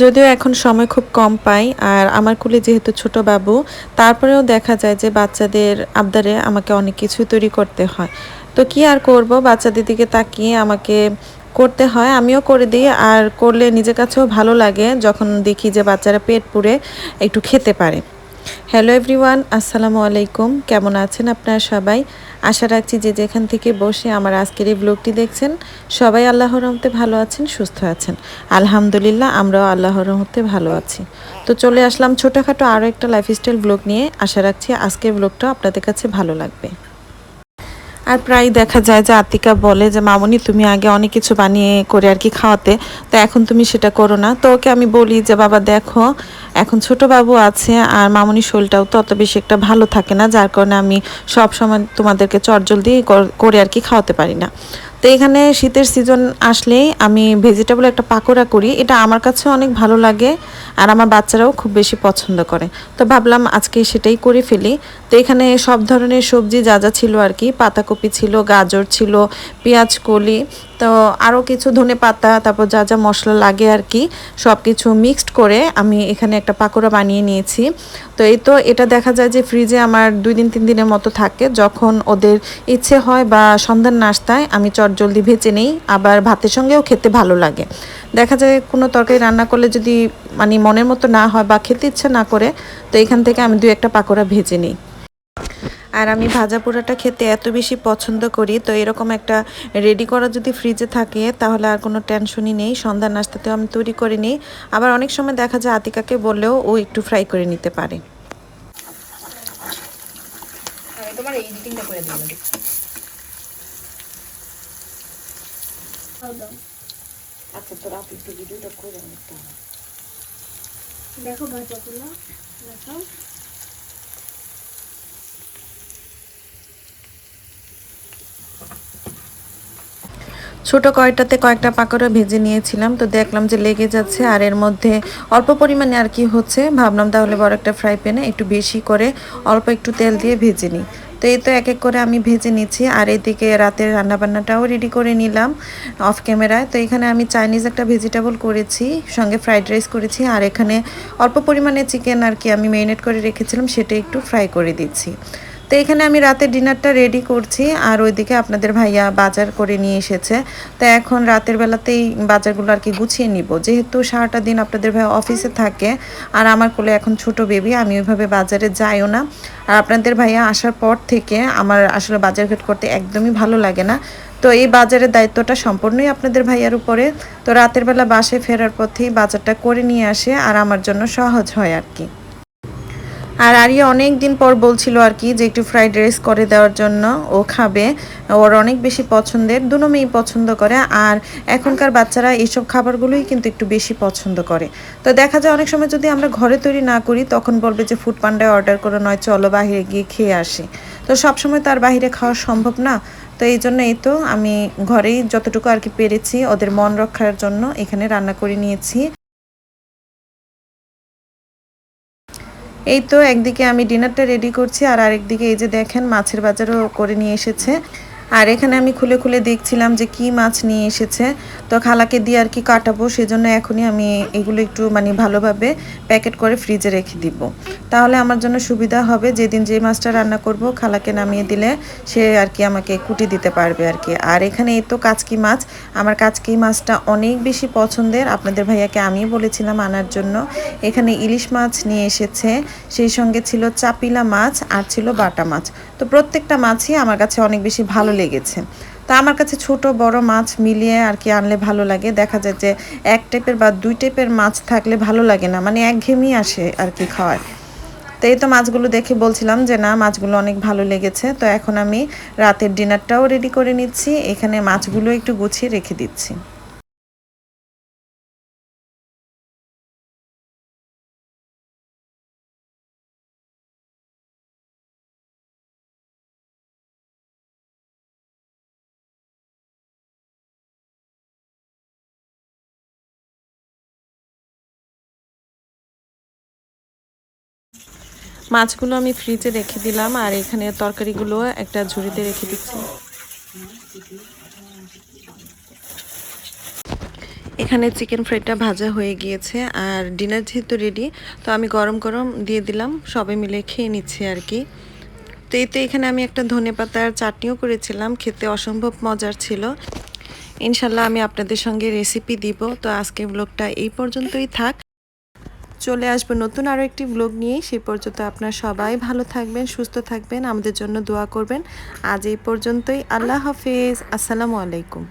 যদিও এখন সময় খুব কম পাই, আর আমার কুলে যেহেতু ছোট বাবু, তারপরেও দেখা যায় যে বাচ্চাদের আবদারে আমাকে অনেক কিছু তৈরি করতে হয়। তো কি আর করব? বাচ্চাদের দিকে তাকিয়ে আমাকে করতে হয়, আমিও করে দিই, আর করলে নিজের কাছেও ভালো লাগে যখন দেখি যে বাচ্চারা পেট পুড়ে একটু খেতে পারে। হ্যালো এভরিওয়ান আসসালামু আলাইকুম। কেমন আছেন আপনারা সবাই? আশা রাখছি যে যেখান থেকে বসে আমার আজকের এই ব্লগটি দেখছেন, সবাই আল্লাহর রহমতে ভালো আছেন, সুস্থ আছেন। আলহামদুলিল্লাহ, আমরাও আল্লাহর রহমতে ভালো আছি। তো চলে আসলাম ছোটোখাটো আরও একটা লাইফস্টাইল ব্লগ নিয়ে। আশা রাখছি আজকের ব্লগটা আপনাদের কাছে ভালো লাগবে। আর প্রায় দেখা যায় যে আতিকা বলে যে, মামনি, তুমি আগে অনেক কিছু বানিয়ে করে আর কি খাওয়াতে, তো এখন তুমি সেটা করো না। তো ওকে আমি বলি যে, বাবা, দেখো এখন ছোট বাবু আছে আর মামনি শরীরটাও তো অত বেশি একটা ভালো থাকে না, যার কারণে আমি সব সময় তোমাদেরকে চটজলদি করে আর কি খাওয়াতে পারি না। তো এখানে শীতের সিজন আসলেই আমি ভেজিটেবল একটা পাকোড়া করি, এটা আমার কাছে অনেক ভালো লাগে আর আমার বাচ্চারাও খুব বেশি পছন্দ করে। তো ভাবলাম আজকে সেটাই করে ফেলি। তো এখানে সব ধরনের সবজি যা যা ছিল আর কি, পাতাকপি ছিল, গাজর ছিল, পেঁয়াজ, কলি, তো আরও কিছু ধনে পাতা, তারপর যা যা মশলা লাগে আর কি সব কিছু মিক্সড করে আমি এখানে একটা পাকোড়া বানিয়ে নিয়েছি। তো এই তো এটা দেখা যায় যে ফ্রিজে আমার দুই দিন, তিন দিনের মতো থাকে। যখন ওদের ইচ্ছে হয় বা সন্ধ্যার নাস্তায় আমি চট জলদি ভেজে নেই। আবার ভাতের সঙ্গেও খেতে ভালো লাগে। দেখা যায় কোনো তরকারি রান্না করলে যদি মানে মনের মতো না হয় বা খেতে ইচ্ছে না করে, তো এখান থেকে আমি দুই একটা পাকোড়া ভেজে নিই। আর আমি ভাজা পোড়াটা খেতে এত বেশি পছন্দ করি তো এরকম একটা রেডি করা যদি ফ্রিজে থাকে তাহলে আর কোনো টেনশনই নেই। সন্ধ্যার নাস্তাতেও আমি তৈরি করে নিই। আবার অনেক সময় দেখা যায় আতিকাকে বললেও ও একটু ফ্রাই করে নিতে পারে। তোমার এডিটিংটা করে দিলাম। আচ্ছা তোরা একটু ভিডিওটা করে দেখো ভাজাগুলো দেখো ছোট কয়টাতে কয়েকটা পাকোড়া ভেজে নিয়েছিলাম, তো দেখলাম যে লেগে যাচ্ছে আর এর মধ্যে অল্প পরিমাণে আর কি হচ্ছে। ভাবলাম তাহলে বড় একটা ফ্রাই প্যানে একটু বেশি করে অল্প একটু তেল দিয়ে ভেজে নিই। তো এই তো এক এক করে আমি ভেজে নিচ্ছি আর এদিকে রাতের রান্নাবান্নাটাও রেডি করে নিলাম অফ ক্যামেরায় তো এখানে আমি চাইনিজ একটা ভেজিটেবল করেছি, সঙ্গে ফ্রাইড রাইস করেছি আর এখানে অল্প পরিমাণে চিকেন আর কি আমি মেরিনেট করে রেখেছিলাম, সেটা একটু ফ্রাই করে দিচ্ছি। তো এখানে আমি রাতের ডিনারটা রেডি করছি, আর ওইদিকে আপনাদের ভাইয়া বাজার করে নিয়ে এসেছে। তো এখন রাতের বেলাতেই বাজারগুলো আর কি গুছিয়ে নিব। যেহেতু সারাটা দিন আপনাদের ভাইয়া অফিসে থাকে, আর আমার কোলে এখন ছোট বেবি, আমি ওইভাবে বাজারে যাইও না। আর আপনাদের ভাইয়া আসার পর থেকে আমার আসলে বাজার ঘাট করতে একদমই ভালো লাগে না। তো এই বাজারের দায়িত্বটা সম্পূর্ণই আপনাদের ভাইয়ার উপরে। তো রাতের বেলা বাসে ফেরার পথেই বাজারটা করে নিয়ে আসে, আর আমার জন্য সহজ হয় আর কি। আর আরিয়া অনেক দিন পর বলছিল আর কি যে একটু ফ্রাইড রাইস করে দেওয়ার জন্য ও খাবে। ওর অনেক বেশি পছন্দের দুনো মেয়েই পছন্দ করে। আর এখনকার বাচ্চারা এইসব খাবারগুলোই কিন্তু একটু বেশি পছন্দ করে। তো দেখা যায় অনেক সময় যদি আমরা ঘরে তৈরি না করি, তখন বলবে যে ফুড পান্ডায় অর্ডার করে, নয় চলো বাহিরে গিয়ে খেয়ে আসি। তো সবসময় তো আর বাহিরে খাওয়া সম্ভব না। তো এই জন্য এই তো আমি ঘরেই যতটুকু আর কি পেরেছি, ওদের মন রক্ষার জন্য এখানে রান্না করে নিয়েছি। এই তো একদিকে আমি ডিনারটা রেডি করছি আর আরেকদিকে এই যে দেখেন মাছের বাজারও করে নিয়ে এসেছে। আর এখানে আমি খুলে খুলে দেখছিলাম যে কি মাছ নিয়ে এসেছে। তো খালাকে দিয়ে আর কি কাটাবো, সেজন্য এখনই আমি এগুলো একটু মানে ভালোভাবে প্যাকেট করে ফ্রিজে রেখে দিব। তাহলে আমার জন্য সুবিধা হবে, যেদিন যে মাছটা রান্না করব, খালাকে নামিয়ে দিলে সে আর কি আমাকে কুটি দিতে পারবে আর কি। আর এখানে এই তো কাচকি মাছ, আমার কাচকি মাছটা অনেক বেশি পছন্দের। আপনাদের ভাইয়াকে আমি বলেছিলাম আনার জন্য। এখানে ইলিশ মাছ নিয়ে এসেছে, সেই সঙ্গে ছিল চাপিলা মাছ আর ছিল বাটা মাছ। তো প্রত্যেকটা মাছই আমার কাছে অনেক বেশি ভালো লেগেছে। তো আমার কাছে ছোট, বড় মাছ মিলিয়ে আর কি আনলে ভালো লাগে। দেখা যায় যে এক টাইপের বা দুই টাইপের মাছ থাকলে ভালো লাগে না মানে একঘেয়েমি আসে আর কি খাওয়ার। তো এই তো মাছগুলো দেখে বলছিলাম যে না, মাছগুলো অনেক ভালো লেগেছে। তো এখন আমি রাতের ডিনারটাও রেডি করে নিচ্ছি। এখানে মাছগুলো একটু গুছিয়ে রেখে দিচ্ছি। মাছগুলো আমি ফ্রিজে রেখে দিলাম আর এখানে তরকারিগুলো একটা ঝুড়িতে রেখে দিচ্ছি। এখানে চিকেন ফ্রাইটা ভাজা হয়ে গিয়েছে আর ডিনার যেহেতু রেডি তো আমি গরম গরম দিয়ে দিলাম সবাই মিলে খেয়ে নিচ্ছি আর কি। তো এতে এখানে আমি একটা ধনে পাতার চাটনিও করেছিলাম, খেতে অসম্ভব মজার ছিল। ইনশাল্লাহ আমি আপনাদের সঙ্গে রেসিপি দিব, তো আজকে ব্লগটা এই পর্যন্তই থাক। চলে আসব নতুন আরও একটি ব্লগ নিয়ে সেই পর্যন্ত আপনার সবাই ভালো থাকবেন, সুস্থ থাকবেন, আমাদের জন্য দোয়া করবেন। আজ এই পর্যন্তই। আল্লাহ হাফিজ। আসসালামু আলাইকুম।